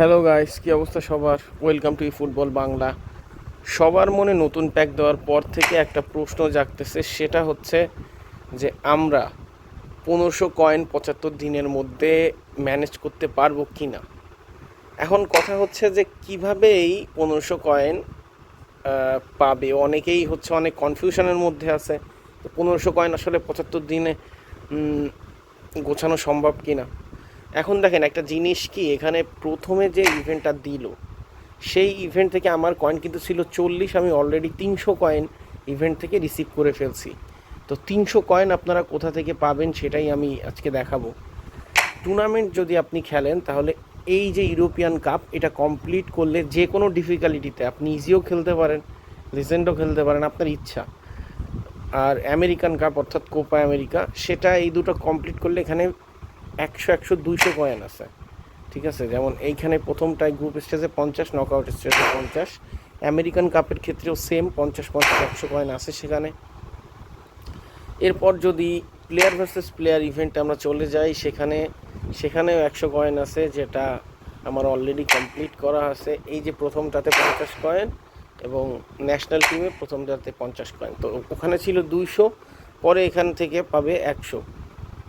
Hello guys কী অবস্থা সবার? Welcome to football Bangla সবার মনে নতুন প্যাক দেওয়ার পর থেকে একটা প্রশ্ন জাগতেছে, সেটা হচ্ছে যে আমরা পনেরোশো কয়েন পঁচাত্তর দিনের মধ্যে ম্যানেজ করতে পারব কি না এখন কথা হচ্ছে যে কীভাবে এই পনেরোশো কয়েন পাবে? অনেকেই হচ্ছে অনেক কনফিউশনের মধ্যে আছে, তো পনেরোশো কয়েন আসলে পঁচাত্তর দিনে গোছানো সম্ভব কি না এখন দেখেন একটা জিনিস কি, এখানে প্রথমে যে ইভেন্টটা দিল, সেই ইভেন্ট থেকে আমার কয়েন কিন্তু ছিল চল্লিশ, আমি অলরেডি তিনশো কয়েন ইভেন্ট থেকে রিসিভ করে ফেলছি। তো তিনশো কয়েন আপনারা কোথা থেকে পাবেন সেটাই আমি আজকে দেখাবো। টুর্নামেন্ট যদি আপনি খেলেন, তাহলে এই যে ইউরোপিয়ান কাপ এটা কমপ্লিট করলে যে কোনো ডিফিকাল্টিতে আপনি ইজিও খেলতে পারেন লিজেন্ডও খেলতে পারেন, আপনার ইচ্ছা। আর আমেরিকান কাপ অর্থাৎ কোপা আমেরিকা সেটা এই দুটো কমপ্লিট করলে এখানে একশো একশো, দুইশো কয়েন আছে। ঠিক আছে? যেমন এইখানে প্রথমটায় গ্রুপ স্টেজে পঞ্চাশ নকআউট স্টেজে পঞ্চাশ। আমেরিকান কাপের ক্ষেত্রেও সেম পঞ্চাশ পঞ্চাশ, একশো কয়েন আছে সেখানে। এরপর যদি প্লেয়ার ভার্সেস প্লেয়ার ইভেন্টে আমরা চলে যাই, সেখানে, সেখানেও একশো কয়েন আছে, যেটা আমার অলরেডি কমপ্লিট করা আছে। এই যে প্রথমটাতে পঞ্চাশ কয়েন এবং ন্যাশনাল টিমে প্রথমটাতে পঞ্চাশ কয়েন তো ওখানে ছিল দুইশো, পরে এখান থেকে পাবে একশো।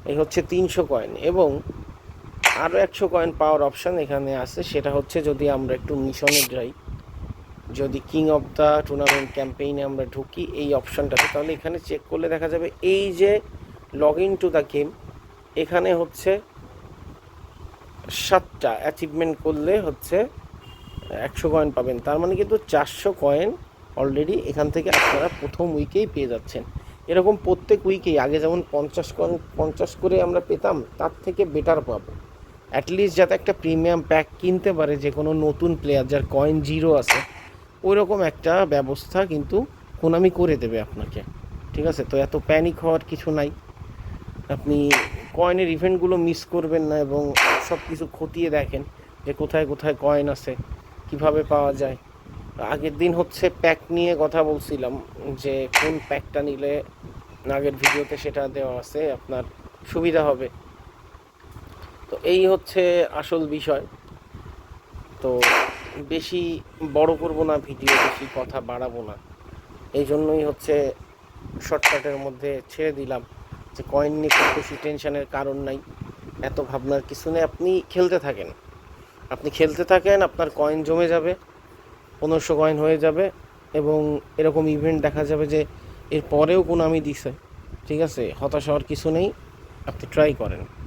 এই হচ্ছে তিনশো কয়েন এবং আরও একশো কয়েন পাওয়ার অপশান এখানে আছে। সেটা হচ্ছে যদি আমরা একটু মিশনে যাই, যদি কিং অফ দ্য টুর্নামেন্ট ক্যাম্পেইনে আমরা ঢুকি এই অপশানটাতে তাহলে এখানে চেক করলে দেখা যাবে এই যে log in to the game এখানে হচ্ছে সাতটা অ্যাচিভমেন্ট করলে হচ্ছে একশো কয়েন পাবেন। তার মানে কিন্তু চারশো কয়েন অলরেডি এখান থেকে আপনারা প্রথম উইকেই পেয়ে যাচ্ছেন। এরকম প্রত্যেক উইকেই আগে যেমন পঞ্চাশ পঞ্চাশ করে আমরা পেতাম, তার থেকে বেটার পাবো। অ্যাটলিস্ট যাতে একটা প্রিমিয়াম প্যাক কিনতে পারে, যে কোনো নতুন প্লেয়ার যার কয়েন জিরো আছে ওই রকম একটা ব্যবস্থা কিন্তু কোনামি করে দেবে আপনাকে। ঠিক আছে? তো এত প্যানিক হওয়ার কিছু নাই। আপনি কয়েনের ইভেন্টগুলো মিস করবেন না এবং সব কিছু খতিয়ে দেখেন যে কোথায় কোথায় কয়েন আছে, কীভাবে পাওয়া যায়। আগের দিন হচ্ছে প্যাক নিয়ে কথা বলছিলাম, যে কোন প্যাকটা নিলে আগের ভিডিওতে সেটা দেওয়া আছে, আপনার সুবিধা হবে। তো এই হচ্ছে আসল বিষয়। তো বেশি বড় করব না, ভিডিও বেশি কথা বাড়াবো না। এই জন্যই হচ্ছে শর্টকাটের মধ্যে ছেড়ে দিলাম যে কয়েন নিয়ে খুব বেশি টেনশনের কারণ নাই। এত ভাবনার কিছু নেই। আপনি খেলতে থাকেন। আপনি খেলতে থাকেন, আপনার কয়েন জমে যাবে, পনেরোশো কয়েন হয়ে যাবে এবং এরকম ইভেন্ট দেখা যাবে যে এর পরেও কোনো আমি দিছে। ঠিক আছে? হতাশ হওয়ার কিছু নেই। আপনি ট্রাই করেন।